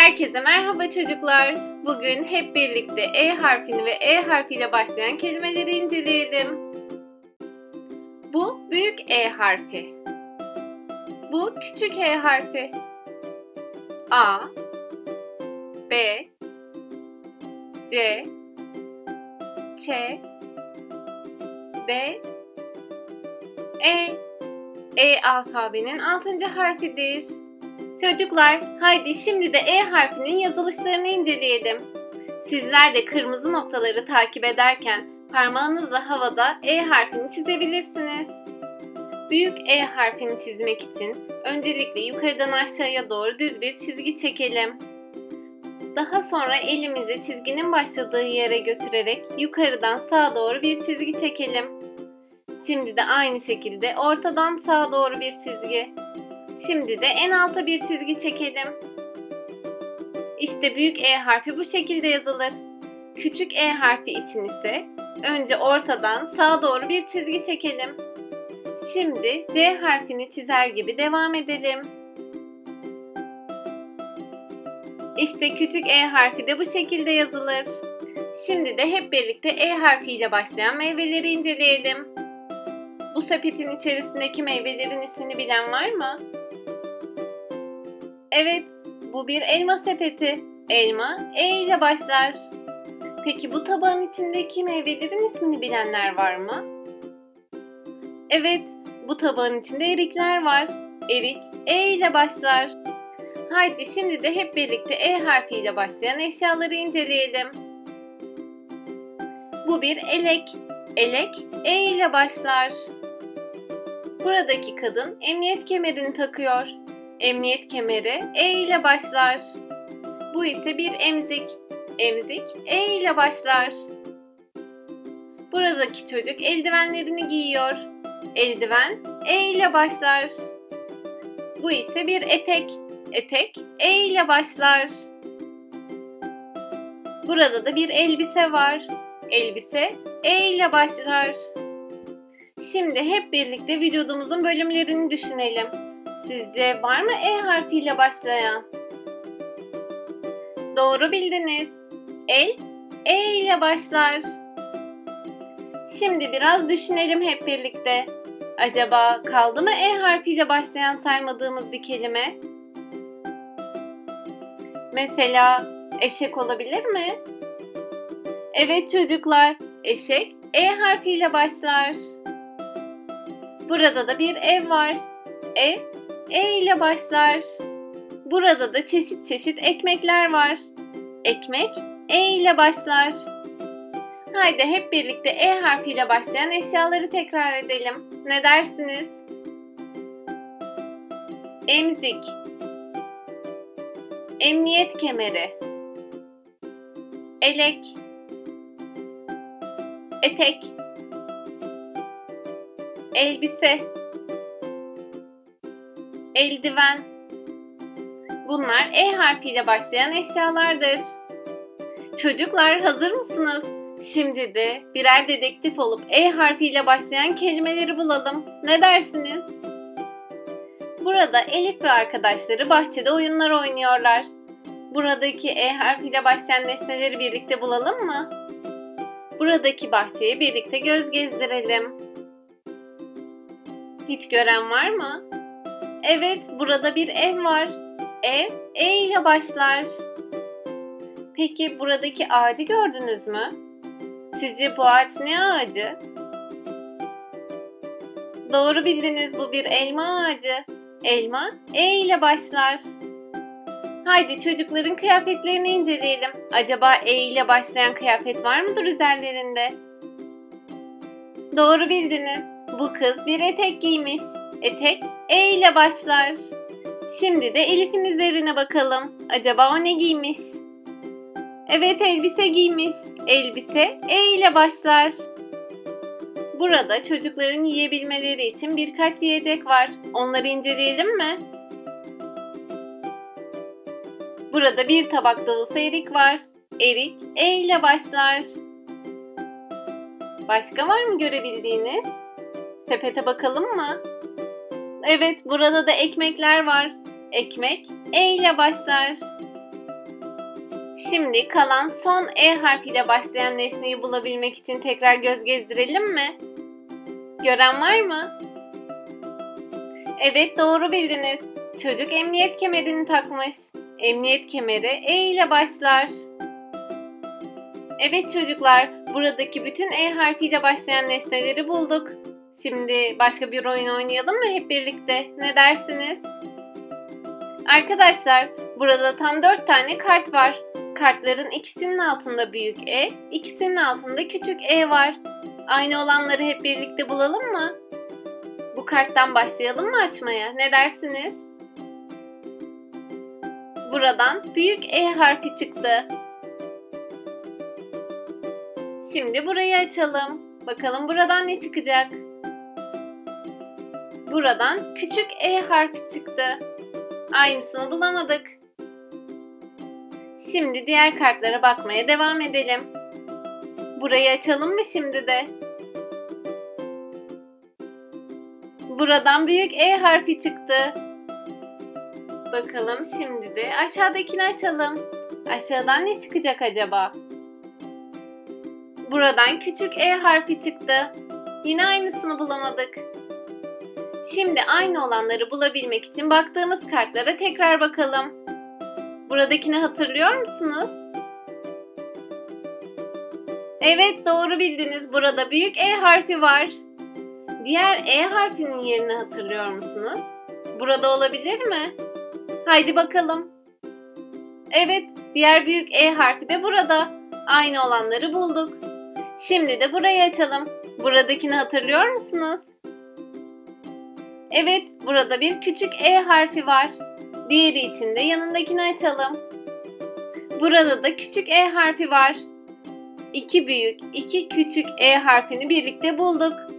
Herkese merhaba çocuklar. Bugün hep birlikte E harfini ve E harfiyle başlayan kelimeleri inceleyelim. Bu büyük E harfi. Bu küçük E harfi. A B C Ç D E E alfabenin altıncı harfidir. Çocuklar, haydi şimdi de E harfinin yazılışlarını inceleyelim. Sizler de kırmızı noktaları takip ederken parmağınızla havada E harfini çizebilirsiniz. Büyük E harfini çizmek için öncelikle yukarıdan aşağıya doğru düz bir çizgi çekelim. Daha sonra elimizi çizginin başladığı yere götürerek yukarıdan sağa doğru bir çizgi çekelim. Şimdi de aynı şekilde ortadan sağa doğru bir çizgi. Şimdi de en alta bir çizgi çekelim. İşte büyük E harfi bu şekilde yazılır. Küçük E harfi için ise önce ortadan sağa doğru bir çizgi çekelim. Şimdi C harfini çizer gibi devam edelim. İşte küçük E harfi de bu şekilde yazılır. Şimdi de hep birlikte E harfiyle başlayan meyveleri inceleyelim. Bu sepetin içerisindeki meyvelerin ismini bilen var mı? Evet, bu bir elma sepeti. Elma E ile başlar. Peki bu tabağın içindeki meyvelerin ismini bilenler var mı? Evet, bu tabağın içinde erikler var. Erik E ile başlar. Haydi şimdi de hep birlikte E harfiyle başlayan eşyaları inceleyelim. Bu bir elek. Elek E ile başlar. Buradaki kadın emniyet kemerini takıyor. Emniyet kemeri E ile başlar. Bu ise bir emzik. Emzik E ile başlar. Buradaki çocuk eldivenlerini giyiyor. Eldiven E ile başlar. Bu ise bir etek. Etek E ile başlar. Burada da bir elbise var. Elbise E ile başlar. Şimdi hep birlikte vücudumuzun bölümlerini düşünelim. Sizce var mı E harfiyle başlayan? Doğru bildiniz. El E ile başlar. Şimdi biraz düşünelim hep birlikte. Acaba kaldı mı E harfiyle başlayan saymadığımız bir kelime? Mesela eşek olabilir mi? Evet çocuklar, eşek E harfiyle başlar. Burada da bir ev var. Ev E ile başlar. Burada da çeşit çeşit ekmekler var. Ekmek E ile başlar. Haydi hep birlikte E harfiyle başlayan eşyaları tekrar edelim. Ne dersiniz? Emzik Emniyet kemeri Elek Etek Elbise eldiven. Bunlar E harfiyle başlayan eşyalardır. Çocuklar hazır mısınız? Şimdi de birer dedektif olup E harfiyle başlayan kelimeleri bulalım. Ne dersiniz? Burada Elif ve arkadaşları bahçede oyunlar oynuyorlar. Buradaki E harfiyle başlayan nesneleri birlikte bulalım mı? Buradaki bahçeye birlikte göz gezdirelim. Hiç gören var mı? Evet, burada bir ev var. Ev, E ile başlar. Peki buradaki ağacı gördünüz mü? Sizce bu ağaç ne ağacı? Doğru bildiniz bu bir elma ağacı. Elma, E ile başlar. Haydi çocukların kıyafetlerini inceleyelim. Acaba E ile başlayan kıyafet var mıdır üzerlerinde? Doğru bildiniz. Bu kız bir etek giymiş. Etek E ile başlar. Şimdi de Elif'in üzerine bakalım. Acaba o ne giymiş? Evet elbise giymiş. Elbise E ile başlar. Burada çocukların yiyebilmeleri için birkaç yiyecek var. Onları inceleyelim mi? Burada bir tabak dolusu erik var. Erik E ile başlar. Başka var mı görebildiğiniz? Sepete bakalım mı? Evet, burada da ekmekler var. Ekmek E ile başlar. Şimdi kalan son E harfiyle başlayan nesneyi bulabilmek için tekrar göz gezdirelim mi? Gören var mı? Evet doğru bildiniz. Çocuk emniyet kemerini takmış. Emniyet kemeri E ile başlar. Evet çocuklar, buradaki bütün E harfiyle başlayan nesneleri bulduk. Şimdi başka bir oyun oynayalım mı hep birlikte? Ne dersiniz? Arkadaşlar, burada tam 4 tane kart var. Kartların ikisinin altında büyük E, ikisinin altında küçük E var. Aynı olanları hep birlikte bulalım mı? Bu karttan başlayalım mı açmaya? Ne dersiniz? Buradan büyük E harfi çıktı. Şimdi burayı açalım. Bakalım buradan ne çıkacak? Buradan küçük E harfi çıktı. Aynısını bulamadık. Şimdi diğer kartlara bakmaya devam edelim. Burayı açalım mı şimdi de? Buradan büyük E harfi çıktı. Bakalım şimdi de aşağıdakini açalım. Aşağıdan ne çıkacak acaba? Buradan küçük E harfi çıktı. Yine aynısını bulamadık. Şimdi aynı olanları bulabilmek için baktığımız kartlara tekrar bakalım. Buradakini hatırlıyor musunuz? Evet doğru bildiniz. Burada büyük E harfi var. Diğer E harfinin yerini hatırlıyor musunuz? Burada olabilir mi? Haydi bakalım. Evet, diğer büyük E harfi de burada. Aynı olanları bulduk. Şimdi de burayı açalım. Buradakini hatırlıyor musunuz? Evet, burada bir küçük E harfi var. Diğeri için de yanındakini açalım. Burada da küçük E harfi var. İki büyük, iki küçük E harfini birlikte bulduk.